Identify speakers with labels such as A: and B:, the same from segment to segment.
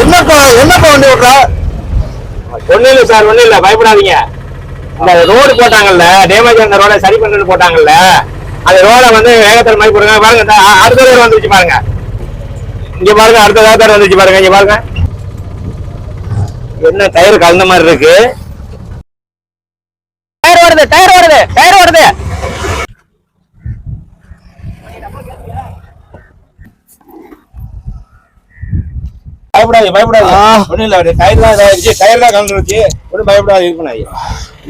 A: என்னப்பா என்னப்பா வண்டி ஓட்டுற?
B: ஒண்ணும் இல்ல சார் ஒண்ணும் இல்ல பயப்படாதீங்க. இந்த ரோடு போட்டாங்கல்ல டேமேஜ் அந்த ரோட சரி பண்றது போட்டாங்கல்ல அந்த ரோட வந்து வேகத்தில் மாதிரி போடுங்க பாருங்க அடுத்த ரோடு வந்துருச்சு பாருங்க. இங்க பாருங்க அடுத்த வேகத்தில் வந்துருச்சு பாருங்க இங்க பாருங்க. என்ன டயர் கலந்த மாதிரி இருக்கு? டயர் வருது டயர் வருது டயர் வருது பயப்படாது பயப்படாது டயர் தான் இதாயிருச்சு டயர் தான் கலந்துருச்சு ஒன்றும் பயப்படாது இது பண்ணாது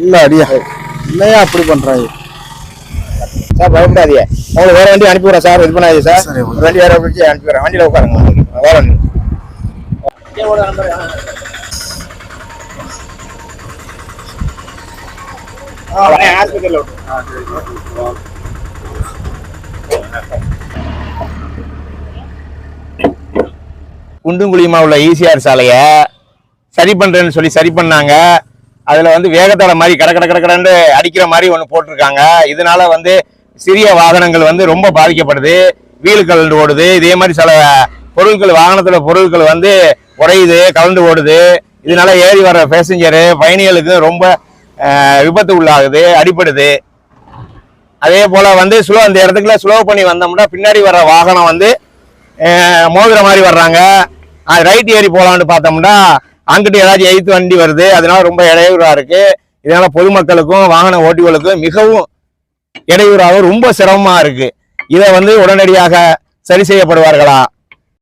A: இல்ல அடியா. இல்லையா அப்படி பண்றாங்க?
B: சார் பயப்படாதீங்க. உங்களுக்கு வேற வண்டி அனுப்பி விடுறேன் சார். இது பண்ணாதீங்க சார். வண்டி வேற வண்டி அனுப்பி விடுறேன். வண்டியில உட்காருங்க வேற வண்டி. குண்டுங்குழியுமா உள்ள ஈசிஆர் சாலையை சரி பண்ணுறேன்னு சொல்லி சரி பண்ணாங்க. அதில் வந்து வேகத்தடை மாதிரி கட கட கட கடன்னு அடிக்கிற மாதிரி ஒன்று போட்டிருக்காங்க. இதனால வந்து சிறிய வாகனங்கள் வந்து ரொம்ப பாதிக்கப்படுது. வீல் கலந்து ஓடுது. இதே மாதிரி சில பொருட்கள் வாகனத்தில் பொருட்கள் வந்து உடையுது கலந்து ஓடுது. இதனால ஏறி வர பேசஞ்சரு பயணிகளுக்கு ரொம்ப விபத்து உள்ளாகுது அடிப்படுது அதே போல் வந்து ஸ்லோ அந்த இடத்துக்குள்ள ஸ்லோ பண்ணி வந்தோம்னா பின்னாடி வர வாகனம் வந்து மோதுகிற மாதிரி வர்றாங்க. ரைட் ஏறி போகலான்னு பார்த்தோம்னா அங்கிட்டு ஏதாச்சும் எய்த்து வண்டி வருது. அதனால ரொம்ப இடையூறாக இருக்கு. இதனால பொதுமக்களுக்கும் வாகன ஓட்டிகளுக்கும் மிகவும் இடையூறாக ரொம்ப சிரமமாக இருக்கு. இதை வந்து உடனடியாக சரி செய்யப்படுவார்களா?